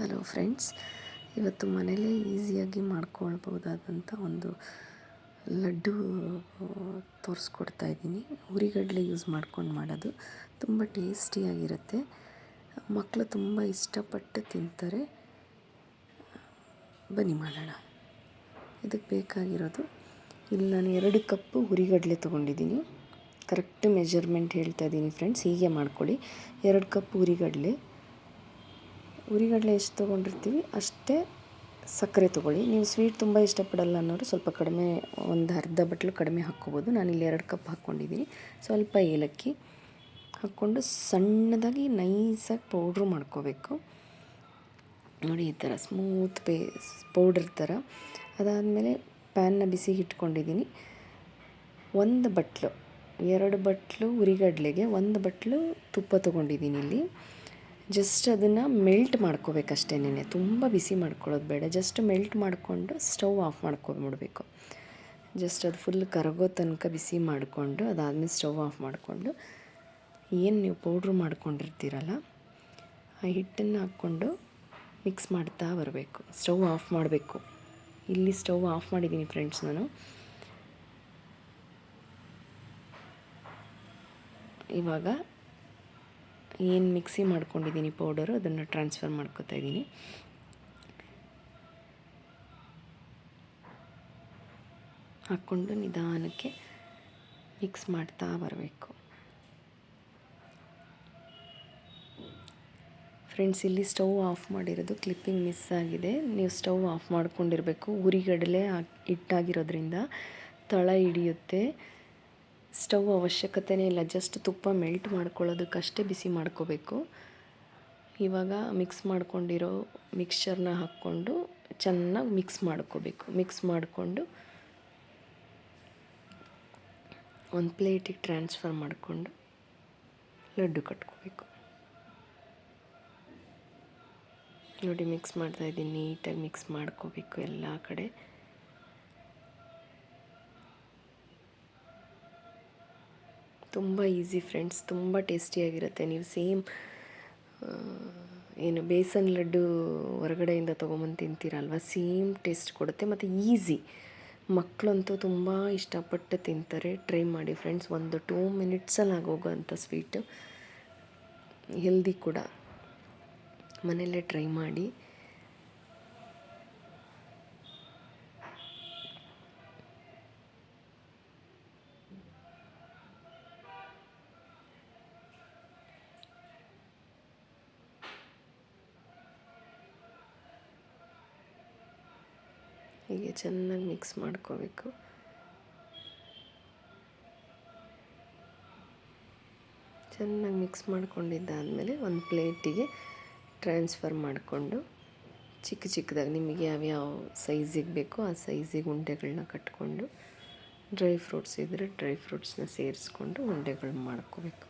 Hello friends, ಇವತ್ತು ಮನೇಲೇ ಈಸಿಯಾಗಿ ಮಾಡ್ಕೊಳ್ಬೋದಾದಂಥ ಒಂದು ಲಡ್ಡು ತೋರಿಸ್ಕೊಡ್ತಾ ಇದ್ದೀನಿ. ಹುರಿಗಡಲೆ ಯೂಸ್ ಮಾಡ್ಕೊಂಡು ಮಾಡೋದು. ತುಂಬ ಟೇಸ್ಟಿಯಾಗಿರುತ್ತೆ. ಮಕ್ಕಳು ತುಂಬ ಇಷ್ಟಪಟ್ಟು ತಿಂತಾರೆ. ಬನ್ನಿ ಮಾಡೋಣ. ಇದಕ್ಕೆ ಬೇಕಾಗಿರೋದು, ಇಲ್ಲಿ ನಾನು ಎರಡು ಕಪ್ಪು ಹುರಿಗಡಲೆ ತೊಗೊಂಡಿದ್ದೀನಿ. ಕರೆಕ್ಟ್ ಮೆಜರ್ಮೆಂಟ್ ಹೇಳ್ತಾ ಇದ್ದೀನಿ ಫ್ರೆಂಡ್ಸ್, ಹೀಗೆ ಮಾಡ್ಕೊಳ್ಳಿ. ಎರಡು ಕಪ್ ಹುರಿಗಡಲೆ. ಉರಿಗಡಲೆ ಎಷ್ಟು ತೊಗೊಂಡಿರ್ತೀವಿ, ಅಷ್ಟೇ ಸಕ್ಕರೆ ತೊಗೊಳ್ಳಿ. ನೀವು ಸ್ವೀಟ್ ತುಂಬ ಇಷ್ಟಪಡಲ್ಲ ಅನ್ನೋರು ಸ್ವಲ್ಪ ಕಡಿಮೆ, ಒಂದು ಅರ್ಧ ಬಟ್ಲು ಕಡಿಮೆ ಹಾಕ್ಕೋಬೋದು. ಇಲ್ಲಿ ಎರಡು ಕಪ್ ಹಾಕ್ಕೊಂಡಿದ್ದೀನಿ. ಸ್ವಲ್ಪ ಏಲಕ್ಕಿ ಹಾಕ್ಕೊಂಡು ಸಣ್ಣದಾಗಿ ನೈಸಾಗಿ ಪೌಡ್ರು ಮಾಡ್ಕೋಬೇಕು. ನೋಡಿ, ಈ ಥರ ಸ್ಮೂತ್ ಪೇ, ಪೌಡ್ರ್ ಥರ. ಅದಾದಮೇಲೆ ಪ್ಯಾನ್ನ ಬಿಸಿ ಇಟ್ಕೊಂಡಿದ್ದೀನಿ. ಒಂದು ಬಟ್ಲು, ಎರಡು ಬಟ್ಲು ಉರಿಗಡ್ಲೆಗೆ, ಒಂದು ಬಟ್ಲು ತುಪ್ಪ ತೊಗೊಂಡಿದ್ದೀನಿ ಇಲ್ಲಿ. ಜಸ್ಟ್ ಅದನ್ನು ಮೆಲ್ಟ್ ಮಾಡ್ಕೋಬೇಕಷ್ಟೇನೆ ತುಂಬ ಬಿಸಿ ಮಾಡ್ಕೊಳ್ಳೋದು ಬೇಡ. ಜಸ್ಟ್ ಮೆಲ್ಟ್ ಮಾಡಿಕೊಂಡು ಸ್ಟವ್ ಆಫ್ ಮಾಡ್ಕೊಂಬಿಡ್ಬೇಕು. ಜಸ್ಟ್ ಅದು ಫುಲ್ ಕರಗೋ ತನಕ ಬಿಸಿ ಮಾಡಿಕೊಂಡು ಅದಾದಮೇಲೆ ಸ್ಟವ್ ಆಫ್ ಮಾಡಿಕೊಂಡು ಏನು ನೀವು ಪೌಡ್ರ್ ಮಾಡ್ಕೊಂಡಿರ್ತೀರಲ್ಲ, ಆ ಹಿಟ್ಟನ್ನು ಹಾಕ್ಕೊಂಡು ಮಿಕ್ಸ್ ಮಾಡ್ತಾ ಬರಬೇಕು. ಸ್ಟವ್ ಆಫ್ ಮಾಡಬೇಕು. ಇಲ್ಲಿ ಸ್ಟವ್ ಆಫ್ ಮಾಡಿದ್ದೀನಿ ಫ್ರೆಂಡ್ಸ್ ನಾನು. ಇವಾಗ ಏನು ಮಿಕ್ಸಿ ಮಾಡ್ಕೊಂಡಿದ್ದೀನಿ ಪೌಡರು ಅದನ್ನು ಟ್ರಾನ್ಸ್ಫರ್ ಮಾಡ್ಕೋತಾ ಇದ್ದೀನಿ ಹಾಕ್ಕೊಂಡು ನಿಧಾನಕ್ಕೆ ಮಿಕ್ಸ್ ಮಾಡ್ತಾ ಬರಬೇಕು. ಫ್ರೆಂಡ್ಸ್ ಇಲ್ಲಿ ಸ್ಟವ್ ಆಫ್ ಮಾಡಿರೋದು ಕ್ಲಿಪ್ಪಿಂಗ್ ಮಿಸ್ ಆಗಿದೆ. ನೀವು ಸ್ಟವ್ ಆಫ್ ಮಾಡ್ಕೊಂಡಿರಬೇಕು. ಉರಿಗಡಲೆ ಹಾಕಿ ಇಟ್ಟಾಗಿರೋದ್ರಿಂದ ತಳ ಹಿಡಿಯುತ್ತೆ. ಸ್ಟವ್ ಅವಶ್ಯಕತೆನೇ ಇಲ್ಲ ಜಸ್ಟ್ ತುಪ್ಪ ಮೆಲ್ಟ್ ಮಾಡ್ಕೊಳ್ಳೋದಕ್ಕಷ್ಟೇ ಬಿಸಿ ಮಾಡ್ಕೋಬೇಕು. ಇವಾಗ ಮಿಕ್ಸ್ ಮಾಡ್ಕೊಂಡಿರೋ ಮಿಕ್ಸ್ಚರ್ನ ಹಾಕ್ಕೊಂಡು ಚೆನ್ನಾಗಿ ಮಿಕ್ಸ್ ಮಾಡ್ಕೋಬೇಕು. ಮಿಕ್ಸ್ ಮಾಡಿಕೊಂಡು ಒಂದು ಪ್ಲೇಟಿಗೆ ಟ್ರಾನ್ಸ್ಫರ್ ಮಾಡಿಕೊಂಡು ಲಡ್ಡು ಕಟ್ಕೋಬೇಕು. ನೋಡಿ ಮಿಕ್ಸ್ ಮಾಡ್ತಾಯಿದ್ದೀನಿ ನೀಟಾಗಿ ಮಿಕ್ಸ್ ಮಾಡ್ಕೋಬೇಕು ಎಲ್ಲ ಕಡೆ. ತುಂಬ ಈಸಿ ಫ್ರೆಂಡ್ಸ್, ತುಂಬ ಟೇಸ್ಟಿಯಾಗಿರುತ್ತೆ. ನೀವು ಸೇಮ್ ಏನು ಬೇಸನ್ ಲಡ್ಡು ಹೊರಗಡೆಯಿಂದ ತೊಗೊಂಬಂದು ತಿಂತೀರಲ್ವ, ಸೇಮ್ ಟೇಸ್ಟ್ ಕೊಡುತ್ತೆ. ಮತ್ತು ಈಸಿ ಮಕ್ಕಳಂತೂ ತುಂಬ ಇಷ್ಟಪಟ್ಟು ತಿಂತಾರೆ. ಟ್ರೈ ಮಾಡಿ ಫ್ರೆಂಡ್ಸ್, ಒಂದು ಟೂ ಮಿನಿಟ್ಸಲ್ಲಿ ಆಗೋಗೋಂಥ ಸ್ವೀಟು. ಹೆಲ್ದಿ ಕೂಡ. ಮನೆಯಲ್ಲೇ ಟ್ರೈ ಮಾಡಿ. ಹೀಗೆ ಚೆನ್ನಾಗಿ ಮಿಕ್ಸ್ ಮಾಡ್ಕೋಬೇಕು. ಚೆನ್ನಾಗಿ ಮಿಕ್ಸ್ ಮಾಡ್ಕೊಂಡಿದ್ದಾದಮೇಲೆ ಒಂದು ಪ್ಲೇಟಿಗೆ ಟ್ರಾನ್ಸ್ಫರ್ ಮಾಡಿಕೊಂಡು ಚಿಕ್ಕ ಚಿಕ್ಕದಾಗಿ ನಿಮಗೆ ಯಾವ್ಯಾವ ಸೈಜಿಗೆ ಬೇಕೋ ಆ ಸೈಜಿಗೆ ಉಂಡೆಗಳನ್ನ ಕಟ್ಕೊಂಡು ಡ್ರೈ ಫ್ರೂಟ್ಸ್ ಇದ್ದರೆ ಡ್ರೈ ಫ್ರೂಟ್ಸ್ನ ಸೇರಿಸ್ಕೊಂಡು ಉಂಡೆಗಳು ಮಾಡ್ಕೋಬೇಕು.